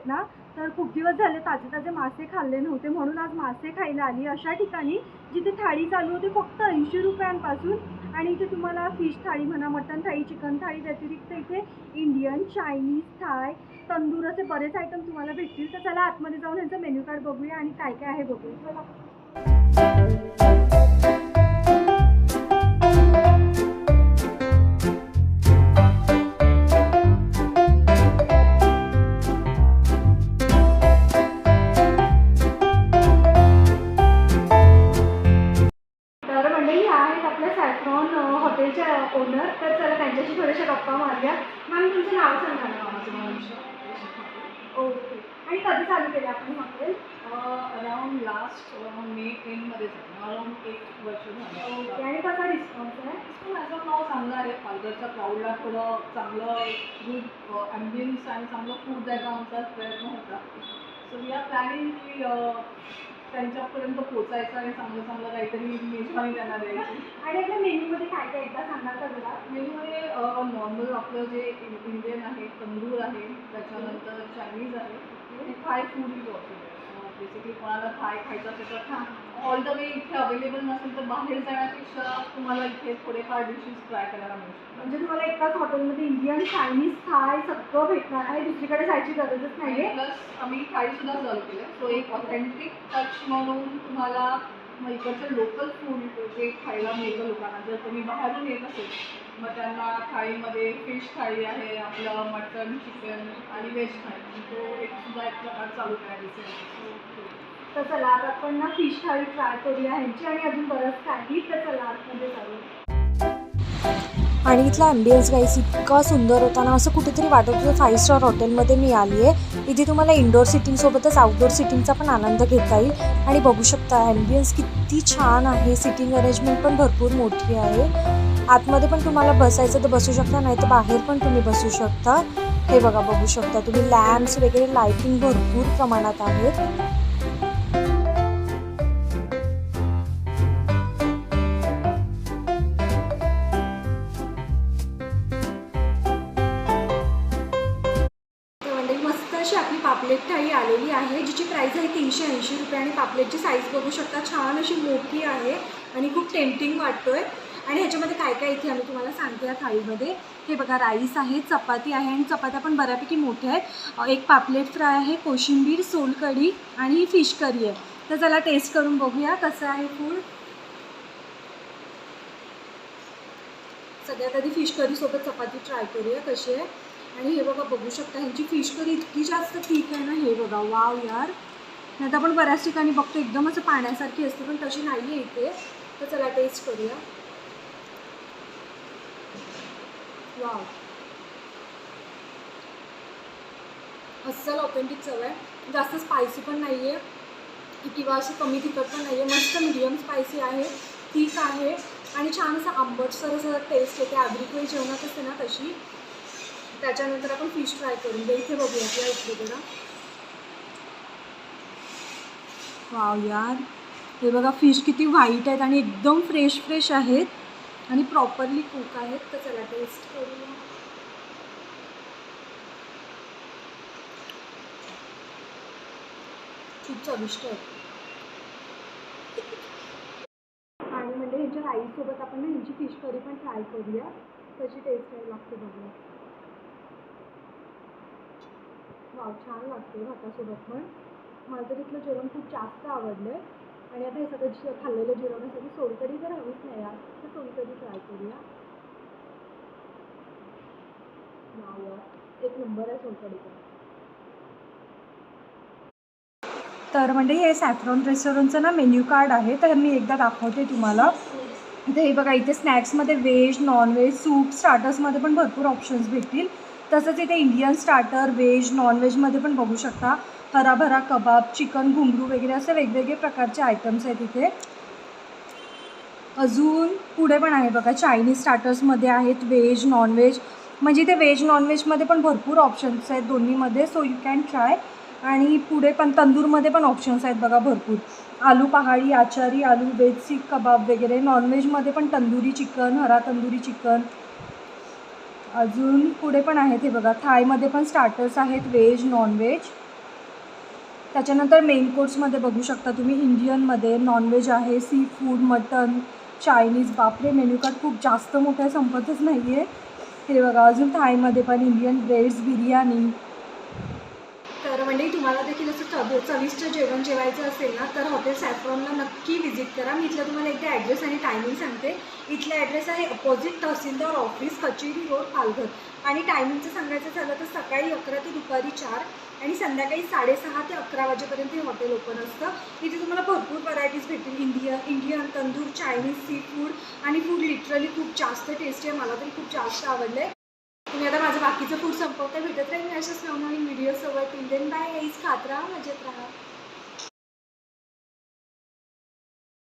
आहेत ना तर खूप दिवस झाले ताजे ताजे मासे खाल्ले नव्हते. म्हणून आज मासे खायला आली. अशा ठिकाणी जिथे थाळी चालू होती फक्त ऐंशी रुपयांपासून. आणि इथे तुम्हाला फिश थाळी म्हणा मटन थाळी चिकन थाळी व्यतिरिक्त इथे इंडियन चायनीज थाय तंदूर असे बरेच आयटम तुम्हाला भेटतील. तर चला आतमध्ये जाऊन यांचं मेन्यू कार्ड बघूया आणि काय काय आहे बघूया. चला. आहेत आपल्या सॅफ्रॉन हॉटेलच्या ओनर तर चला त्यांच्याशी थोड्याशा गप्पा मारूया. मॅम तुमचं नाव सांगा ना माझं ओके आणि कधी चालू केलं आपण हॉटेल? अराउंड लास्ट मे एंडमध्ये अराउंड एक वर्ष झालं. ओके आणि कसा रिस्पॉन्स आहे? पण माझं नाव चांगलं आहे. पालघरच्या क्राऊडला थोडं चांगलं गुड ॲम्बियन्स आणि चांगलं फूड द्यायचा आमचा प्रयत्न होता. सो वी आर प्लॅनिंग की त्यांच्यापर्यंत पोचायचं आणि चांगलं चांगलं काहीतरी मेजवानी त्यांना द्यायची. आणि आपल्या मेन्यूमध्ये काय काय एकदा सांगा का जरा? मेनूमध्ये नॉर्मल आपलं जे इंडियन आहे तंदूर आहे त्याच्यानंतर चायनीज आहे. आणि Thai food is also basically कोणाला थाय खायचं असेल तर ऑल द वे इथे अवेलेबल नसेल तर बाहेर जाण्यापेक्षा तुम्हाला इथे थोडेफार डिशेस ट्राय करायला मिळू शकतात. म्हणजे तुम्हाला एकाच हॉटेलमध्ये इंडियन चायनीज थाय सगळं भेटणार आहे. दुसरीकडे जायची गरजच नाही आहे प्लस आम्ही थाळीसुद्धा सर्व केले सो एक ऑथेंटिक टच म्हणून तुम्हाला मग इकडचं लोकल फूड जे खायला मिळतं लोकांना जर तुम्ही बाहेरून येत असेल मग त्यांना थाळीमध्ये फिश थाळी आहे आपलं मटन चिकन आणि व्हेज थाळी. तो एक सुद्धा एक प्रकार चालू करायला दिसेल तर चला आता आपण ना फिश थाळी ट्राय करूया ह्यांची आणि अजून बरंच काही. तर चला आतमध्ये जाऊया. आणि इथला ॲम्बियन्स गाईस इतका सुंदर होता ना असं कुठेतरी वाटत होतं फाईव्ह स्टार हॉटेलमध्ये मी आली आहे इथे तुम्हाला इंडोर सिटिंगसोबतच आउटडोर सिटिंगचा पण आनंद घेता येईल. आणि बघू शकता ॲम्बियन्स किती छान आहे. सिटिंग अरेंजमेंट पण भरपूर मोठी आहे. आतमध्ये पण तुम्हाला बसायचं तर बसू शकता नाही तर बाहेर पण तुम्ही बसू शकता. हे बघा बघू शकता तुम्ही लॅम्प्स वगैरे लाईटिंग भरपूर प्रमाणात आहेत. पापलेट थाळी आलेली आहे जिची प्राईस आहे तीनशे ऐंशी रुपये आणि पापलेटची साईज बघू शकता. छान अशी मोठी आहे आणि खूप टेम्पटिंग आहे आणि ह्याच्यामध्ये काय काय इथे आम्ही तुम्हाला सांगते या थाळीमध्ये? हे बघा राईस आहे चपाती आहे आणि चपात्या पण बऱ्यापैकी मोठ्या आहेत. एक पापलेट फ्राय आहे कोशिंबीर सोलकढी आणि फिश करी आहे. तर चला टेस्ट करून बघूया कसं आहे फूड सगळ्यात आधी फिश करीसोबत चपाती ट्राय करूया कशी आहे. आणि हे बघा बघू शकता ह्यांची फिश करी इतकी जास्त ठीक आहे ना हे बघा. वाव यार. नाही तर आपण बऱ्याच ठिकाणी बघतो एकदम असं पाण्यासारखी असते पण तशी नाही आहे इथे. तर चला टेस्ट करूया. वाव अस्सल ऑथेंटिक चव आहे. जास्त स्पायसी पण नाही आहे किंवा अशी कमी तिखट पण नाही आहे मस्त मिडियम स्पायसी आहे. ठीक आहे. आणि छान असं आंबटसर असं टेस्ट येते. आगरी जेवणात असते ना तशी. त्याच्यानंतर आपण फिश फ्राय करून घ्या इथे बघूया या इथे जरा. वाव यार. हे बघा फिश किती व्हाईट आहेत आणि एकदम फ्रेश फ्रेश आहेत. आणि प्रॉपरली कुक आहेत. तर चला टेस्ट करूया. खूप चविष्ट आहेत आणि म्हणजे ह्याच्या राईससोबत आपण ना ह्याची फिश करी पण ट्राय करूया. कशी टेस्ट आहे लागते बघूया. वा छान लागते भातासोबत पण. मला तर इथलं जेवण खूप जास्त आवडलं आहे आणि आता हे सगळं जे खाल्लेलं जेवणासाठी सोलकढी तर हवीच नाही यार. तर सोलकढी ट्राय करूया. एक नंबर आहे सोलकढी तर म्हणजे हे सॅफ्रॉन रेस्टॉरंटचं ना मेन्यू कार्ड आहे तर मी एकदा दाखवते तुम्हाला. तर हे बघा इथे स्नॅक्समध्ये व्हेज नॉनव्हेज सूप स्टार्टर्समध्ये पण भरपूर ऑप्शन्स भेटतील. तसंच इथे इंडियन स्टार्टर व्हेज नॉनव्हेजमध्ये पण बघू शकता. हराभरा कबाब चिकन घुंगरू वगैरे असे वेगवेगळे प्रकारचे आयटम्स आहेत इथे. अजून पुढे पण आहे बघा चायनीज स्टार्टर्समध्ये आहेत व्हेज नॉनव्हेज म्हणजे इथे व्हेज नॉनव्हेजमध्ये पण भरपूर ऑप्शन्स आहेत दोन्हीमध्ये सो यू कॅन ट्राय आणि पुढे पण तंदूरमध्ये पण ऑप्शन्स आहेत बघा भरपूर. आलू पहाडी आचारी आलू वेज सीख कबाब वगैरे. नॉनव्हेजमध्ये पण तंदुरी चिकन हरा तंदुरी चिकन. अजून पुढे पण आहेत हे बघा. थायमध्ये पण स्टार्टर्स आहेत व्हेज नॉनव्हेज त्याच्यानंतर मेन कोर्समध्ये बघू शकता तुम्ही इंडियनमध्ये नॉनव्हेज आहे सी फूड मटन चायनीज बापरे मेन्यू कार्ड खूप जास्त मोठं संपतच नाही आहे हे बघा अजून थायमध्ये पण इंडियन ब्रेड्स बिर्याणी तर म्हणजे तुम्हाला देखील असं चव चविष्ट जेवण जेवायचं असेल ना तर हॉटेल सॅफ्रॉनला नक्की व्हिजिट करा. मी इथलं तुम्हाला एकदा ॲड्रेस आणि टायमिंग सांगते. इथला ॲड्रेस आहे अपोजिट तहसीलदार ऑफिस कचेरी रोड पालघर. आणि टायमिंगचं सांगायचं झालं तर सकाळी अकरा ते दुपारी चार आणि संध्याकाळी साडेसहा ते अकरा वाजेपर्यंत हे हॉटेल ओपन असतं. इथे तुम्हाला भरपूर व्हरायटीज भेटतील. Indian Indian tandoor Chinese sea food आणि फूड लिटरली खूप जास्त टेस्टी आहे. मला तरी खूप जास्त आवडलं आहे तुम्ही आता माझं बाकीचं फूड संपवता भेटत राहील मी अशाच नवनवीन व्हिडिओसोबत टिल इंडियन बाय गाईज खात राहा मजेत राहा.